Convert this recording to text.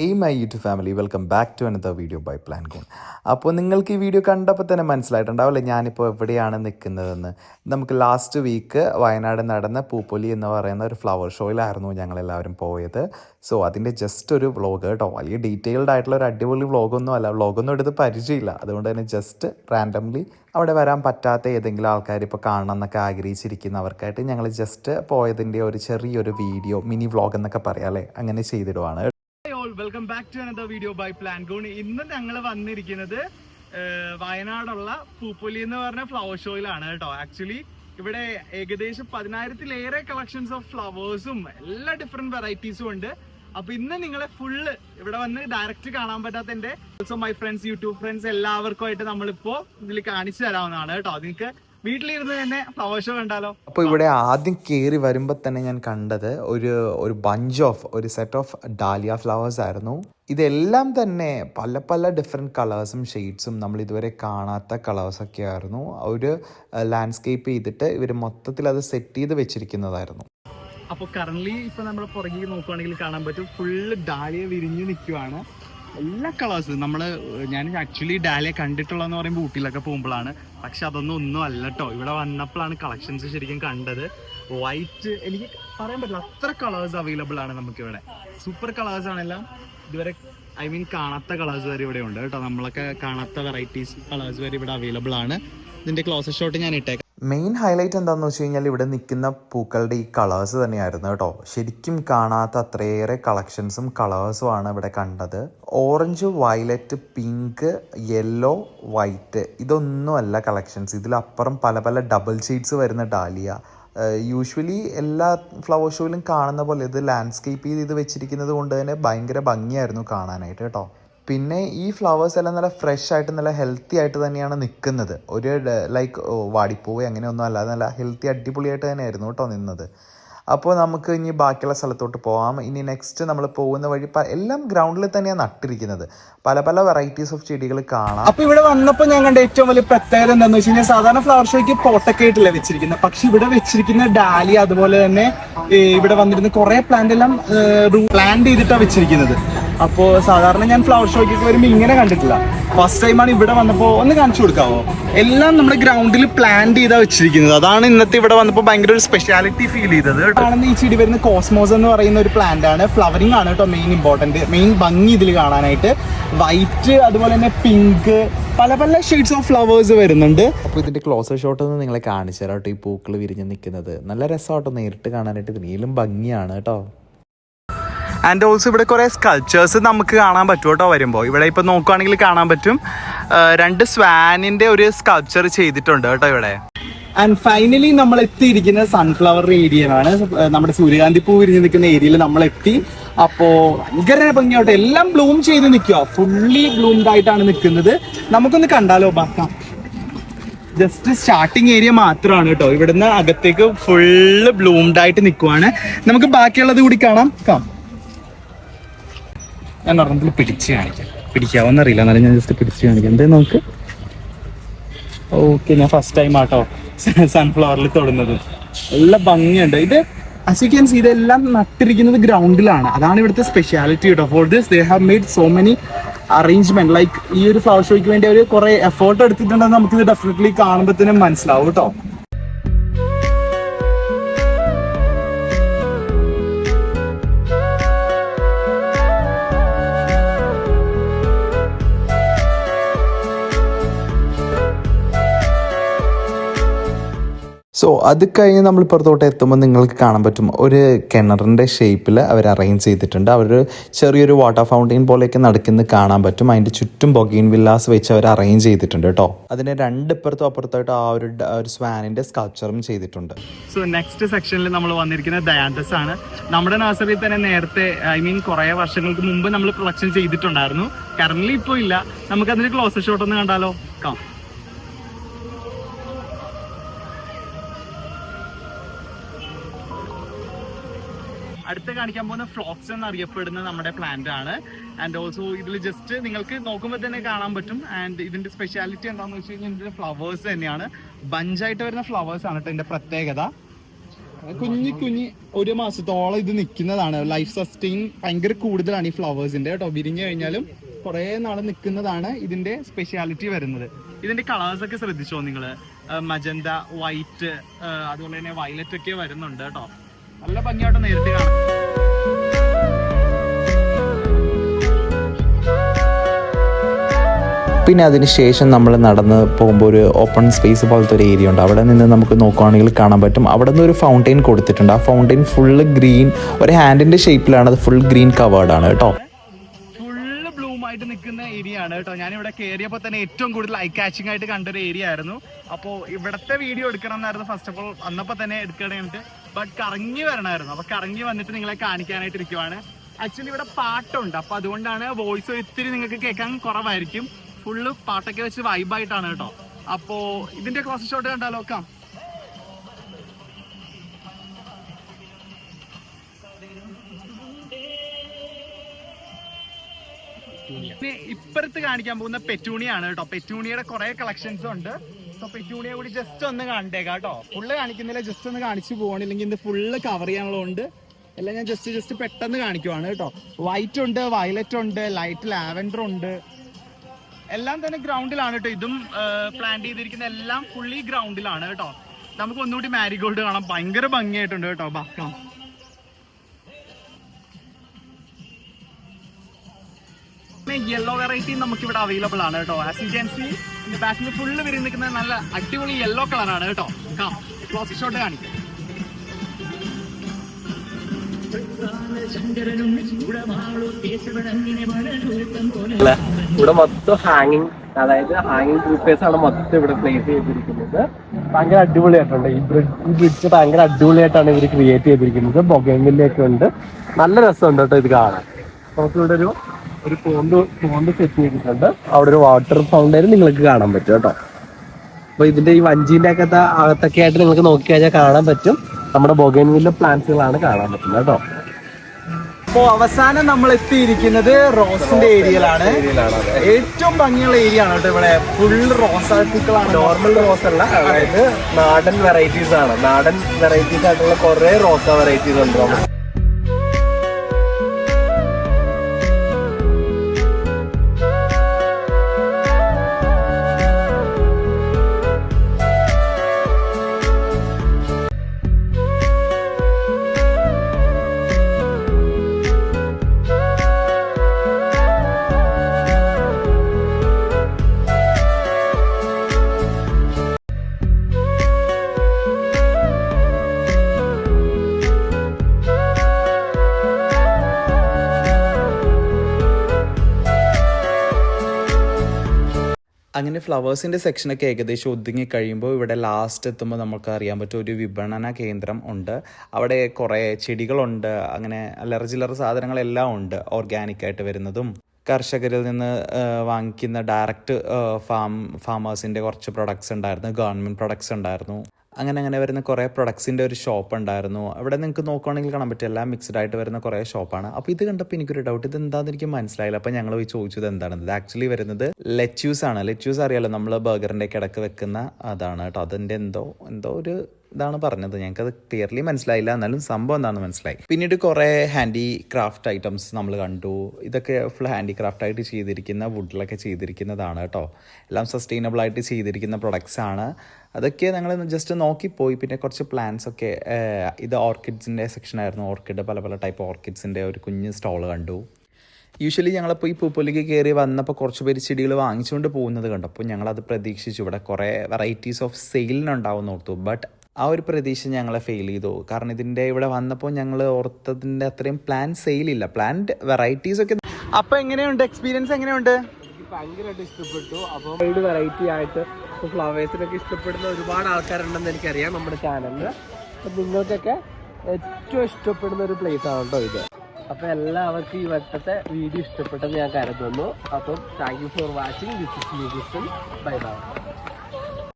Hey my YouTube family welcome back to another video by plan gone അപ്പോൾ നിങ്ങൾക്ക് ഈ video കണ്ടപ്പോൾ തന്നെ മനസ്സിലായിട്ടുണ്ടാവില്ലേ? ഞാനിപ്പോൾ എവിടെയാണ് നിൽക്കുന്നതെന്ന്. നമുക്ക് ലാസ്റ്റ് വീക്ക് വയനാട് നടന്ന പൂപ്പൊലി എന്ന് പറയുന്ന ഒരു ഫ്ലവർ ഷോയിലായിരുന്നു ഞങ്ങളെല്ലാവരും പോയത്. സോ അതിന്റെ ജസ്റ്റ് ഒരു വ്ളോഗ് കേട്ടോ. വലിയ ഡീറ്റെയിൽഡ് ആയിട്ടുള്ള ഒരു അടിപൊളി വ്ളോഗൊന്നും അല്ല. വ്ളോഗൊന്നും എടുത്ത് പരിചയമില്ല. അതുകൊണ്ട് തന്നെ ജസ്റ്റ് റാൻഡംലി അവിടെ വരാൻ പറ്റാത്ത ഏതെങ്കിലും ആൾക്കാർ ഇപ്പോൾ കാണണം എന്നൊക്കെ ആഗ്രഹിച്ചിരിക്കുന്നവർക്കായിട്ട് ഞങ്ങൾ ജസ്റ്റ് പോയതിന്റെ ഒരു ചെറിയൊരു വീഡിയോ മിനി വ്ളോഗ് എന്നൊക്കെ പറയാം അല്ലേ? അങ്ങനെ ചെയ്തിടുവാണ്. Welcome back to another video by plan gone ഇന്ന് ഞങ്ങൾ വന്നിരിക്കുന്നത് വയനാടുള്ള പൂപ്പൊലി എന്ന് പറഞ്ഞ ഫ്ലവർ ഷോയിലാണ് കേട്ടോ. ആക്ച്വലി ഇവിടെ ഏകദേശം പതിനായിരത്തിലേറെ കളക്ഷൻസ് ഓഫ് ഫ്ലവേഴ്സും എല്ലാ ഡിഫറെന്റ് വെറൈറ്റീസും ഉണ്ട്. അപ്പൊ ഇന്ന് നിങ്ങളെ ഫുള്ള് ഇവിടെ വന്ന് ഡയറക്റ്റ് കാണാൻ പറ്റാത്ത എന്റെ also my friends YouTube friends എല്ലാവർക്കും ആയിട്ട് നമ്മളിപ്പോ ഇതിൽ കാണിച്ചു തരാവുന്നതാണ് കേട്ടോ. നിങ്ങൾക്ക് വീട്ടിലിരുന്ന് തന്നെ ഫ്ലവർ ഷോ കണ്ടാലോ? അപ്പോൾ ഇവിടെ ആദ്യം കേറി വരുമ്പോൾ തന്നെ ഞാൻ കണ്ടത് ഒരു ഒരു ബഞ്ച് ഓഫ് ഒരു സെറ്റ് ഓഫ് ഡാലിയ ഫ്ലവേഴ്സ് ആയിരുന്നു. ഇതെല്ലാം തന്നെ പല പല ഡിഫറെന്റ് കളേഴ്സും ഷെയ്ഡ്സും നമ്മൾ ഇതുവരെ കാണാത്ത കളേഴ്സൊക്കെ ആയിരുന്നു. ഒരു ലാൻഡ്സ്കേപ്പ് ചെയ്തിട്ട് ഇവർ മൊത്തത്തിൽ അത് സെറ്റ് ചെയ്ത് വെച്ചിരിക്കുന്നതായിരുന്നു. അപ്പോൾ കറന്റ് ഇപ്പോൾ നമ്മൾ പുറകിൽ നോക്കുവാണെങ്കിൽ കാണാൻ പറ്റും. ഫുള്ള് ഡാലിയ വിരിഞ്ഞ് നിൽക്കുവാണ് എല്ലാ കളേഴ്സ് നമ്മൾ ഞാൻ ആക്ച്വലി ഡാലിയെ കണ്ടിട്ടുള്ളതെന്ന് പറയുമ്പോൾ ഊട്ടിയിലൊക്കെ പോകുമ്പോഴാണ്. പക്ഷെ അതൊന്നും ഒന്നും അല്ല കേട്ടോ ഇവിടെ വന്നപ്പോഴാണ് കളക്ഷൻസ് ശരിക്കും കണ്ടത്. വൈറ്റ് എനിക്ക് പറയാൻ പറ്റില്ല. അത്ര കളേഴ്സ് അവൈലബിൾ ആണ് നമുക്കിവിടെ. സൂപ്പർ കളേഴ്സ് ആണെല്ലാം ഇതുവരെ ഐ മീൻ കാണാത്ത കളേഴ്സ് വരെ ഇവിടെ ഉണ്ട് കേട്ടോ നമ്മളൊക്കെ കാണാത്ത വെറൈറ്റീസ് കളേഴ്സ് വരെ ഇവിടെ അവൈലബിൾ ആണ്. ഇതിന്റെ ക്ലോസർ ഷോട്ട് ഞാൻ ഇട്ടേക്കാം. മെയിൻ ഹൈലൈറ്റ് എന്താണെന്ന് വെച്ച് കഴിഞ്ഞാൽ ഇവിടെ നിൽക്കുന്ന പൂക്കളുടെ ഈ കളേഴ്സ് തന്നെയായിരുന്നു കേട്ടോ. ശരിക്കും കാണാത്ത അത്രയേറെ കളക്ഷൻസും കളേഴ്സും ആണ് ഇവിടെ കണ്ടത്. Orange violet pink yellow white ഇതൊന്നുമല്ല കളക്ഷൻസ് ഇതിലപ്പുറം പല പല ഡബിൾ ഷീറ്റ്സ് വരുന്ന ഡാലിയ. യൂഷ്വലി എല്ലാ ഫ്ലവർ ഷോയിലും കാണുന്ന പോലെ ഇത് ലാൻഡ്സ്കേപ്പ് ചെയ്ത് ഇത് വെച്ചിരിക്കുന്നത് കൊണ്ട് തന്നെ ഭയങ്കര ഭംഗിയായിരുന്നു കാണാനായിട്ട് കേട്ടോ. പിന്നെ ഈ ഫ്ലവേഴ്സ് എല്ലാം നല്ല ഫ്രഷ് ആയിട്ട് നല്ല ഹെൽത്തി ആയിട്ട് തന്നെയാണ് നിൽക്കുന്നത് ഒരു ലൈക്ക് വാടിപ്പോയി അങ്ങനെയൊന്നും അല്ലാതെ നല്ല ഹെൽത്തി അടിപൊളിയായിട്ട് തന്നെയായിരുന്നു കേട്ടോ നിന്നത്. അപ്പോൾ നമുക്ക് ഇനി ബാക്കിയുള്ള സ്ഥലത്തോട്ട് പോകാം ഇനി നെക്സ്റ്റ് നമ്മൾ പോകുന്ന വഴി എല്ലാം ഗ്രൗണ്ടിൽ തന്നെയാണ് നട്ടിരിക്കുന്നത്. പല പല വെറൈറ്റീസ് ഓഫ് ചെടികൾ കാണാം. അപ്പോൾ ഇവിടെ വന്നപ്പോൾ ഞാൻ കണ്ട ഏറ്റവും വലിയ പ്രത്യേകത എന്താണെന്ന് വെച്ച് കഴിഞ്ഞാൽ സാധാരണ ഫ്ലവർ ഷോയ്ക്ക് പോട്ടൊക്കെ ആയിട്ടില്ല വെച്ചിരിക്കുന്നത്. പക്ഷെ ഇവിടെ വെച്ചിരിക്കുന്ന ഡാലി അതുപോലെ തന്നെ ഇവിടെ വന്നിരുന്ന കുറെ പ്ലാന്റ് എല്ലാം പ്ലാന്റ് ചെയ്തിട്ടാണ് വെച്ചിരിക്കുന്നത്. അപ്പോ സാധാരണ ഞാൻ ഫ്ലവർ ഷോയ്ക്കൊക്കെ വരുമ്പോൾ ഇങ്ങനെ കണ്ടിട്ടില്ല. ഫസ്റ്റ് ടൈമാണ് ഇവിടെ വന്നപ്പോ ഒന്ന് കാണിച്ചു കൊടുക്കാവോ? എല്ലാം നമ്മുടെ ഗ്രൗണ്ടിൽ പ്ലാൻ ചെയ്താ വെച്ചിരിക്കുന്നത്. അതാണ് ഇന്നത്തെ ഇവിടെ വന്നപ്പോൾ ഭയങ്കര ഒരു സ്പെഷ്യാലിറ്റി ഫീൽ ചെയ്തത് കാണുന്ന ഈ ചെടി വരുന്ന കോസ്മോസ് എന്ന് പറയുന്ന ഒരു പ്ലാന്റ് ആണ്. ഫ്ലവറിംഗ് ആണ് കേട്ടോ മെയിൻ ഇമ്പോർട്ടന്റ് മെയിൻ ഭംഗി ഇതിൽ കാണാനായിട്ട്. വൈറ്റ് അതുപോലെ തന്നെ പിങ്ക് പല പല ഷെയ്ഡ്സ് ഓഫ് ഫ്ലവേഴ്സ് വരുന്നുണ്ട്. അപ്പോൾ ഇതിന്റെ ക്ലോസർ ഷോട്ട് ഒന്ന് നിങ്ങളെ കാണിച്ചു തരാം കേട്ടോ ഈ പൂക്കൾ വിരിഞ്ഞ് നിൽക്കുന്നത് നല്ല രസമാട്ടോ നേരിട്ട് കാണാനായിട്ട്. ഇതിനേലും ഭംഗിയാണ് കേട്ടോ. ആൻഡ് ഓൾസോ ഇവിടെ കുറേ സ്കൾച്ചേഴ്സ് നമുക്ക് കാണാൻ പറ്റും കേട്ടോ വരുമ്പോൾ ഇവിടെ ഇപ്പോൾ നോക്കുവാണെങ്കിൽ കാണാൻ പറ്റും. രണ്ട് സ്വാനിന്റെ ഒരു സ്കൾപ്ചർ ചെയ്തിട്ടുണ്ട് കേട്ടോ ഇവിടെ. ആൻഡ് ഫൈനലി നമ്മൾ എത്തിയിരിക്കുന്ന സൺഫ്ലവർ ഏരിയയിലാണ് നമ്മുടെ സൂര്യകാന്തി പൂ വിരിഞ്ഞ് നിൽക്കുന്ന ഏരിയയിൽ നമ്മൾ എത്തി. അപ്പോ ഭയങ്കര ഭംഗിയാവട്ടെ. എല്ലാം ബ്ലൂം ചെയ്ത് നിൽക്കുക ഫുള്ളി ബ്ലൂംഡ് ആയിട്ടാണ് നിൽക്കുന്നത്. നമുക്കൊന്ന് കണ്ടാലോ ബാക്കാം? ജസ്റ്റ് സ്റ്റാർട്ടിങ് ഏരിയ മാത്രമാണ് കേട്ടോ. ഇവിടുന്ന് അകത്തേക്ക് ഫുള്ള് ബ്ലൂംഡ് ആയിട്ട് നിൽക്കുവാണ്. നമുക്ക് ബാക്കിയുള്ളത് കൂടി കാണാം. കാം ഞാൻ ഒരെണ്ണത്തിൽ പിടിച്ച് കാണിക്കാം. പിടിക്കാവോന്ന് അറിയില്ല. എന്നാലും ഞാൻ ജസ്റ്റ് പിടിച്ച് കാണിക്കാം. എന്തേ നമുക്ക് ഓക്കെ ഞാൻ ഫസ്റ്റ് ടൈം ആട്ടോ സൺഫ്ലവറിൽ തൊടുന്നത്. നല്ല ഭംഗിയുണ്ട്. ഇത് see ഇതെല്ലാം നട്ടിരിക്കുന്നത് ഗ്രൗണ്ടിലാണ് അതാണ് ഇവിടുത്തെ സ്പെഷ്യാലിറ്റി കേട്ടോ for this they have made so many arrangement like ഈ ഒരു ഫ്ലവർ ഷോയ്ക്ക് വേണ്ടി അവർ കുറെ എഫേർട്ട് എടുത്തിട്ടുണ്ടെന്ന് നമുക്ക് ഇത് ഡെഫിനറ്റ്ലി തന്നെ മനസ്സിലാവും കേട്ടോ സോ അത് കഴിഞ്ഞ് നമ്മൾ ഇപ്പുറത്തോട്ട് എത്തുമ്പോൾ നിങ്ങൾക്ക് കാണാൻ പറ്റും. ഒരു കിണറിന്റെ ഷേപ്പിൽ അവർ അറേഞ്ച് ചെയ്തിട്ടുണ്ട്. അവർ ചെറിയൊരു വാട്ടർ ഫൗണ്ടെയിൻ പോലെയൊക്കെ നടക്കുന്നത് കാണാൻ പറ്റും. അതിന്റെ ചുറ്റും ബൊഗീൻ വില്ലാസ് വെച്ച് അവർ അറേഞ്ച് ചെയ്തിട്ടുണ്ട് കേട്ടോ. അതിന് രണ്ട് ഇപ്പുറത്തും അപ്പുറത്തായിട്ട് ആ ഒരു ഒരു സ്വാനിന്റെ സ്കൾപ്ചറും ചെയ്തിട്ടുണ്ട്. സോ നെക്സ്റ്റ് സെക്ഷനിൽ നമ്മൾ വന്നിരിക്കുന്നത് ഡയാൻഡസ് ആണ്. നമ്മുടെ നഴ്സറിയിൽ തന്നെ നേരത്തെ ഐ മീൻ കുറേ വർഷങ്ങൾക്ക് മുമ്പ് നമ്മൾ പ്രൊഡക്ഷൻ ചെയ്തിട്ടുണ്ടായിരുന്നു. കറന്റ് ഇപ്പോൾ ഇല്ല. നമുക്ക് അതിന്റെ ക്ലോസ് ഷോട്ട് ഒന്ന് കണ്ടാലോ? കാം അടുത്ത കാണിക്കാൻ പോകുന്ന ഫ്ലോക്സ് എന്നറിയപ്പെടുന്ന നമ്മുടെ പ്ലാന്റ് ആണ്. ആൻഡ് ഓൾസോ ഇതിൽ ജസ്റ്റ് നിങ്ങൾക്ക് നോക്കുമ്പോൾ തന്നെ കാണാൻ പറ്റും. ആൻഡ് ഇതിന്റെ സ്പെഷ്യാലിറ്റി എന്താണെന്ന് വെച്ച് കഴിഞ്ഞാൽ ഇതിന്റെ ഫ്ലവേഴ്സ് തന്നെയാണ്. ബഞ്ചായിട്ട് വരുന്ന ഫ്ലവേഴ്സ് ആണ് കേട്ടോ ഇതിന്റെ പ്രത്യേകത. കുഞ്ഞി കുഞ്ഞി ഒരു മാസത്തോളം ഇത് നിൽക്കുന്നതാണ്. ലൈഫ് സസ്റ്റെയിൻ ഭയങ്കര കൂടുതലാണ് ഈ ഫ്ലവേഴ്സിന്റെ കേട്ടോ. വിരിഞ്ഞു കഴിഞ്ഞാലും കുറെ നാൾ നിൽക്കുന്നതാണ് ഇതിന്റെ സ്പെഷ്യാലിറ്റി വരുന്നത്. ഇതിന്റെ കളേഴ്സ് ഒക്കെ ശ്രദ്ധിച്ചോ നിങ്ങൾ മജന്ത വൈറ്റ് അതുപോലെ തന്നെ വയലറ്റ് ഒക്കെ വരുന്നുണ്ട് കേട്ടോ. നല്ല ഭംഗിയായിട്ട് നേരിട്ട് കാണാം. പിന്നെ അതിന് ശേഷം നമ്മൾ നടന്ന് പോകുമ്പോൾ ഒരു ഓപ്പൺ സ്പേസ് പോലത്തെ ഒരു ഏരിയ ഉണ്ട്. അവിടെ നിന്ന് നമുക്ക് നോക്കുകയാണെങ്കിൽ കാണാൻ പറ്റും. അവിടെ നിന്ന് ഒരു ഫൗണ്ടെയിൻ കൊടുത്തിട്ടുണ്ട്. ആ ഫൗണ്ടെയിൻ ഫുള്ള് ഗ്രീൻ ഒരു ഹാൻഡിന്റെ ഷേപ്പിലാണ് അത് ഫുൾ ഗ്രീൻ കവേർഡ് ആണ് കേട്ടോ. ഫുള്ള് ബ്ലൂം ആയിട്ട് നിൽക്കുന്ന ഏരിയ ആണ് കേട്ടോ. ഞാൻ ഇവിടെ കയറിയപ്പോൾ തന്നെ ഏറ്റവും കൂടുതൽ ഐ കാച്ചിങ് ആയിട്ട് കണ്ടൊരു ഏരിയ ആയിരുന്നു. അപ്പോൾ ഇവിടുത്തെ വീഡിയോ എടുക്കണം എന്നായിരുന്നു. ഫസ്റ്റ് ഓഫ് ഓൾ അന്നപ്പോൾ തന്നെ എടുക്കണേട്ട് ബട്ട് കറങ്ങി വരണമായിരുന്നു. അപ്പൊ കറങ്ങി വന്നിട്ട് നിങ്ങളെ കാണിക്കാനായിട്ട് ഇരിക്കുവാണ് ആക്ച്വലി ഇവിടെ പാട്ടുണ്ട്. അപ്പൊ അതുകൊണ്ടാണ് വോയിസ് ഒത്തിരി നിങ്ങൾക്ക് കേൾക്കാൻ കുറവായിരിക്കും. ഫുള്ള് പാട്ടൊക്കെ വെച്ച് വൈബായിട്ടാണ് കേട്ടോ. അപ്പോ ഇതിന്റെ ക്രോസ് ഷോട്ട് കണ്ടാലോ? ഒക്കെ ഇപ്പുറത്ത് കാണിക്കാൻ പോകുന്ന പെറ്റൂണിയാണ് കേട്ടോ. പെറ്റൂണിയുടെ കുറെ കളക്ഷൻസ് ഉണ്ട്. സോ കൂടി ജസ്റ്റ് ഒന്ന് കണ്ടേക്കാം കേട്ടോ. ഫുള്ള് കാണിക്കുന്നില്ല ജസ്റ്റ് ഒന്ന് കാണിച്ചു പോകണില്ലെങ്കിൽ ഇത് ഫുള്ള് കവർ ചെയ്യാനുള്ളതുകൊണ്ട് എല്ലാം ഞാൻ ജസ്റ്റ് ജസ്റ്റ് പെട്ടെന്ന് കാണിക്കുവാണ് കേട്ടോ. വൈറ്റ് ഉണ്ട് വയലറ്റ് ഉണ്ട് ലൈറ്റ് ലാവൻഡർ ഉണ്ട്. എല്ലാം തന്നെ ഗ്രൗണ്ടിലാണ് കേട്ടോ. ഇതും പ്ലാൻ ചെയ്തിരിക്കുന്ന എല്ലാം ഫുള്ളി ഗ്രൗണ്ടിലാണ് കേട്ടോ. നമുക്ക് ഒന്നുകൂടി മാരിഗോൾഡ് കാണാം. ഭയങ്കര ഭംഗിയായിട്ടുണ്ട് കേട്ടോ ബാക്കാം. യെല്ലോ വെറൈറ്റി നമുക്ക് ഇവിടെ അവൈലബിൾ ആണ് കേട്ടോ. ആസ് യു ക്യാൻ സി ഇതിന്റെ ബാക്കിൽ ഫുള്ള് വിരി നിൽക്കുന്നത് നല്ല അടിപൊളി യെല്ലോ കളറാണ് കേട്ടോ. ക്ലോസ് ഷോട്ട് കാണിക്കാം. ഇവിടെ മൊത്തം ഹാങ്ങിങ് അതായത് ഹാങ്ങിങ് ഗ്രൂപ്പേഴ്സ് ആണ് മൊത്തം ഇവിടെ പ്ലേസ് ചെയ്തിരിക്കുന്നത്. ഭയങ്കര അടിപൊളിയായിട്ടുണ്ട്. ഈ ബ്രിഡ്ജ് ബ്രിഡ്ജ് ഭയങ്കര അടിപൊളിയായിട്ടാണ് ഇവർ ക്രിയേറ്റ് ചെയ്തിരിക്കുന്നത്. ബൊഗൈമിലൊക്കെ ഉണ്ട്. നല്ല രസമുണ്ട് കേട്ടോ ഇത് കാണാൻ. നമുക്ക് ഇവിടെ ഒരു ഒരു പോണ്ട് പോണ്ട് സെറ്റ് ചെയ്തിട്ടുണ്ട്. അവിടെ ഒരു വാട്ടർ ഫൗണ്ടൈൻ നിങ്ങൾക്ക് കാണാൻ പറ്റും കേട്ടോ. അപ്പൊ ഇതിന്റെ ഈ വഞ്ചിന്റെ ഒക്കെ അകത്തൊക്കെ ആയിട്ട് നിങ്ങൾക്ക് നോക്കി കഴിഞ്ഞാൽ കാണാൻ പറ്റും. നമ്മുടെ ബൊഗൈൻവില്ല പ്ലാന്റ്സുകളാണ് കാണാൻ പറ്റുന്നത് കേട്ടോ. അപ്പോ അവസാനം നമ്മൾ എത്തിയിരിക്കുന്നത് റോസിന്റെ ഏരിയയിലാണ്. ഏറ്റവും ഭംഗിയുള്ള ഏരിയ ആണ് കേട്ടോ ഇവിടെ. ഫുൾ റോസാത്തിക്കളാണ് നോർമൽ റോസ് അല്ല. അതായത് നാടൻ വെറൈറ്റീസ് ആണ്. നാടൻ വെറൈറ്റീസ് ആയിട്ടുള്ള കുറെ റോസ വെറൈറ്റീസ് ഉണ്ട്. അങ്ങനെ ഫ്ലവേഴ്സിന്റെ സെക്ഷനൊക്കെ ഏകദേശം ഒതുങ്ങി കഴിയുമ്പോൾ ഇവിടെ ലാസ്റ്റ് എത്തുമ്പോൾ നമുക്ക് അറിയാൻ പറ്റും ഒരു വിപണന കേന്ദ്രം ഉണ്ട്. അവിടെ കുറേ ചെടികളുണ്ട്. അങ്ങനെ അല്ലറ ചില്ലറ സാധനങ്ങളെല്ലാം ഉണ്ട് ഓർഗാനിക്കായിട്ട് വരുന്നതും. കർഷകരിൽ നിന്ന് വാങ്ങിക്കുന്ന ഡയറക്റ്റ് ഫാം ഫാമേഴ്സിന്റെ കുറച്ച് പ്രൊഡക്ട്സ് ഉണ്ടായിരുന്നു. ഗവൺമെന്റ് പ്രൊഡക്ട്സ് ഉണ്ടായിരുന്നു. അങ്ങനെ അങ്ങനെ വരുന്ന കുറേ പ്രൊഡക്ട്സിന്റെ ഒരു ഷോപ്പ് ഉണ്ടായിരുന്നു. അവിടെ നിങ്ങൾക്ക് നോക്കുകയാണെങ്കിൽ കാണാൻ പറ്റും. എല്ലാം മിക്സ്ഡ് ആയിട്ട് വരുന്ന കുറേ ഷോപ്പാണ് അപ്പോൾ ഇത് കണ്ടപ്പോൾ എനിക്കൊരു ഡൗട്ട് ഇത് എന്താണെന്ന് എനിക്ക് മനസ്സിലായില്ല. അപ്പോൾ ഞങ്ങൾ പോയി ചോദിച്ചത് എന്താണെന്ന്. ഇത് ആക്ച്വലി വരുന്നത് ലെറ്റ്യൂസ് ആണ്. ലെറ്റ്യൂസ് അറിയാലോ നമ്മൾ ബർഗറിന്റെ കിടക്ക് വെക്കുന്ന അതാണ് കേട്ടോ. അതിന്റെ എന്തോ എന്തോ ഒരു ഇതാണ് പറഞ്ഞത്. അത് ക്ലിയർലി മനസ്സിലായില്ല. എന്നാലും സംഭവം എന്താണെന്ന് മനസ്സിലായി. പിന്നീട് കുറേ ഹാൻഡി ക്രാഫ്റ്റ് ഐറ്റംസ് നമ്മൾ കണ്ടു. ഇതൊക്കെ ഫുൾ ഹാൻഡി ക്രാഫ്റ്റ് ആയിട്ട് ചെയ്തിരിക്കുന്ന വുഡിലൊക്കെ ചെയ്തിരിക്കുന്നതാണ് കേട്ടോ. എല്ലാം സസ്റ്റൈനബിൾ ആയിട്ട് ചെയ്തിരിക്കുന്ന പ്രൊഡക്ട്സ് ആണ്. അതൊക്കെ ഞങ്ങൾ ജസ്റ്റ് നോക്കിപ്പോയി പിന്നെ കുറച്ച് പ്ലാന്റ്സ് ഒക്കെ ഇത് ഓർക്കിഡ്സിന്റെ സെക്ഷൻ ആയിരുന്നു. ഓർക്കിഡ് പല പല ടൈപ്പ് ഓർക്കിഡ്സിന്റെ ഒരു കുഞ്ഞ് സ്റ്റോൾ കണ്ടു. യൂഷ്വലി ഞങ്ങളിപ്പോൾ ഈ പൂപ്പൊലിക്ക് കയറി വന്നപ്പോൾ കുറച്ച് പേര് ചെടികൾ വാങ്ങിച്ചുകൊണ്ട് പോകുന്നത് കണ്ടപ്പോൾ ഞങ്ങളത് പ്രതീക്ഷിച്ചു. ഇവിടെ കുറേ വെറൈറ്റീസ് ഓഫ് സെയിലിനുണ്ടാവും ഓർത്തു. ബട്ട് ആ ഒരു പ്രതീക്ഷ ഞങ്ങളെ ഫെയിൽ ചെയ്തു. കാരണം ഇതിന്റെ ഇവിടെ വന്നപ്പോൾ ഞങ്ങൾ ഓർത്തതിന്റെ അത്രയും പ്ലാൻ സെയിൽ ഇല്ല. പ്ലാൻഡ് വെറൈറ്റീസ് ഒക്കെ അപ്പൊ എങ്ങനെയുണ്ട്? എക്സ്പീരിയൻസ് എങ്ങനെയുണ്ട്? ഭയങ്കരമായിട്ട് ഇഷ്ടപ്പെട്ടു. അപ്പോൾ വൈഡ് വെറൈറ്റി ആയിട്ട് ഫ്ലവേഴ്സിനൊക്കെ ഇഷ്ടപ്പെടുന്ന ഒരുപാട് ആൾക്കാരുണ്ടെന്ന് എനിക്കറിയാം നമ്മുടെ ചാനലിൽ അപ്പം നിങ്ങൾക്കൊക്കെ ഏറ്റവും ഇഷ്ടപ്പെടുന്ന ഒരു പ്ലേസ് ആണ് കേട്ടോ ഇത്. അപ്പോൾ എല്ലാവർക്കും ഈ വട്ടത്തെ വീഡിയോ ഇഷ്ടപ്പെട്ടെന്ന് ഞാൻ കരുതുന്നു. അപ്പം thank you for watching this is bye bye